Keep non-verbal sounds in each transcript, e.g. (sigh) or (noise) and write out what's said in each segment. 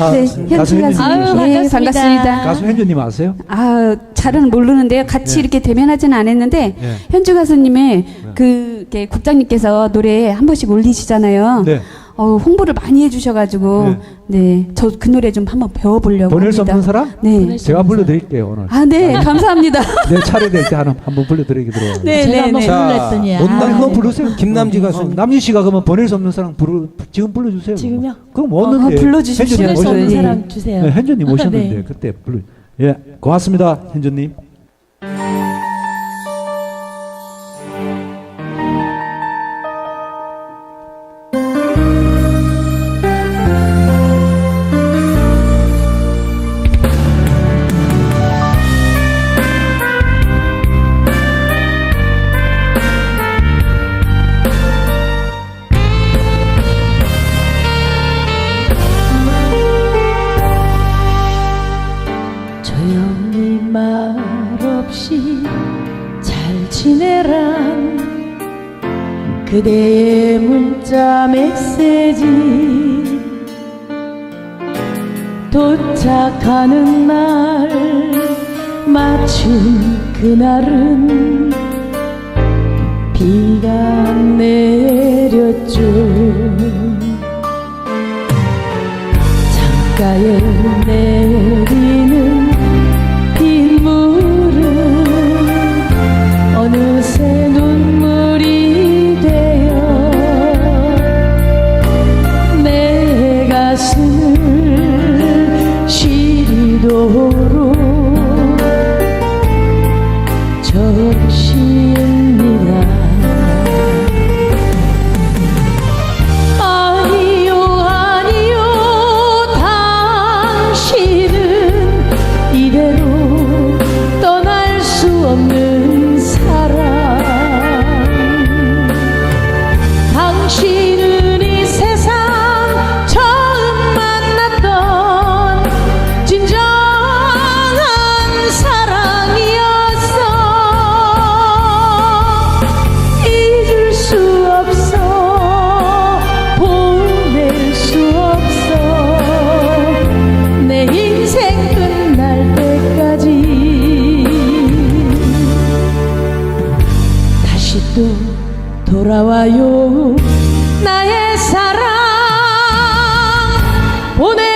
아, 네, 가수 현주 현주님 가수님. 아유. 네, 반갑습니다. 가수 현주님 아세요? 아, 잘은 모르는데요. 같이 네. 이렇게 대면하지는 않았는데 네. 현주 가수님의 그 이렇게 국장님께서 노래 한 번씩 올리시잖아요. 네. 어, 홍보를 많이 해주셔가지고 네, 저 그 노래 좀 한번 배워보려고 보낼 수 합니다. 없는 사람? 네. 제가 불러드릴게요 오늘. 아, 네, 감사합니다. 내 (laughs) 차례 될 때 하나 한번 불러드리게 들어요. 네, 제가 네, 한번 네. 자, 불렀더니 못 아, 네. 그거 부르세요. 김남지 어, 가수님. 어, 남진 씨가 그러면 보낼 수 없는 사람 부르 지금 불러주세요. 지금요? 그럼 오는데 어, 불러주십시오. 보낼 수 없는 네. 사람 주세요. 네, 현주님 오셨는데 네. 그때 불러. 예, 고맙습니다, 현주님. 그대의 문자 메시지. 도착하는 날 마침 그날은 비가 내렸죠. 창가에 내리 또 돌아와요. 나의 사랑 보낼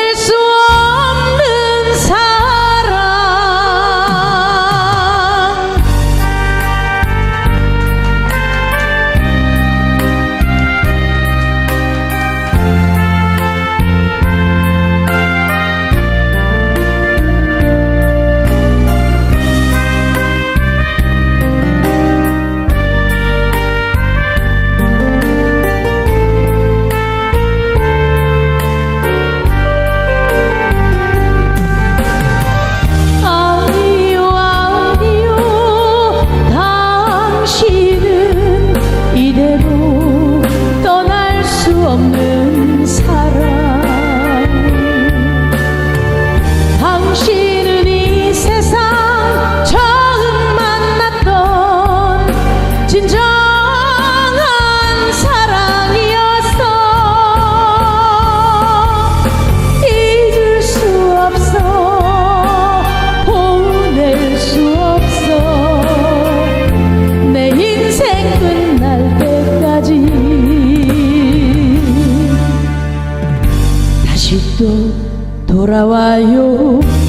돌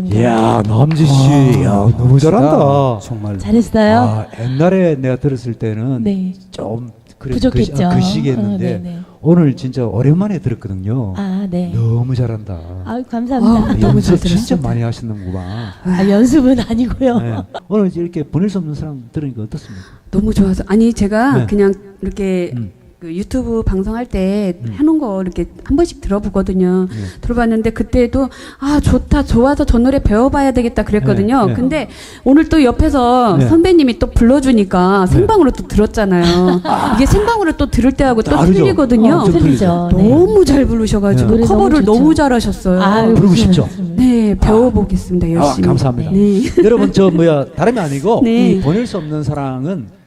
감사합니다. 이야, 남지 씨, 야, 너무 잘한다. 정말. 잘했어요. 아, 옛날에 내가 들었을 때는 네. 좀 그래, 부족했죠. 그, 시- 아, 그 시기였는데 어, 네네. 오늘 진짜 오랜만에 들었거든요. 아, 네. 너무 잘한다. 아유, 감사합니다. 아, 너무 잘 연습 진짜 들었습니다. 많이 하시는구만. 아, 연습은 아니고요. 네. 오늘 이렇게 보낼 수 없는 사람 들으니까 어떻습니까? 너무 좋아서 아니 제가 네. 그냥 이렇게 음. 그 유튜브 방송할 때 음. 해놓은 거 이렇게 한 번씩 들어보거든요. 네. 들어봤는데 그때도 아 좋다 좋아서 저 노래 배워봐야 되겠다 그랬거든요. 네, 네. 근데 오늘 또 옆에서 네. 선배님이 또 불러주니까 생방으로 또 들었잖아요. (laughs) 이게 생방으로 또 들을 때하고 또 다르죠. 틀리거든요. 어, 좀 틀리죠. 네. 너무 잘 부르셔가지고 네. 너무 커버를 좋죠. 너무, 잘하셨어요. 아유, 부르고 싶죠? 네 배워보겠습니다 열심히. 아, 감사합니다. 네. 여러분 저 뭐야 다름이 아니고 네. 이 보낼 수 없는 사랑은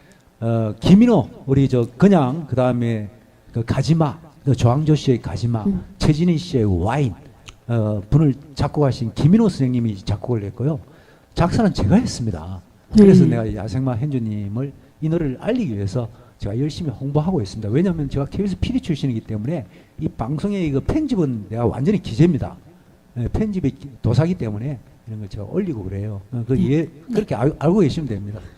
어, 김인호 우리 저 그냥 그 다음에 그 가지마 그 조항조 씨의 가지마 음. 최진희 씨의 와인 어, 분을 작곡하신 김인호 선생님이 작곡을 했고요 작사는 제가 했습니다. 그래서 네. 내가 야생마 현주님을 이 노래를 알리기 위해서 제가 열심히 홍보하고 있습니다. 왜냐하면 제가 KBS PD 출신이기 때문에 이 방송의 이거 편집은 내가 완전히 기재입니다. 예, 편집이 기- 도사기 때문에 이런 걸 제가 올리고 그래요. 어, 그 예, 그렇게 알, 알고 계시면 됩니다.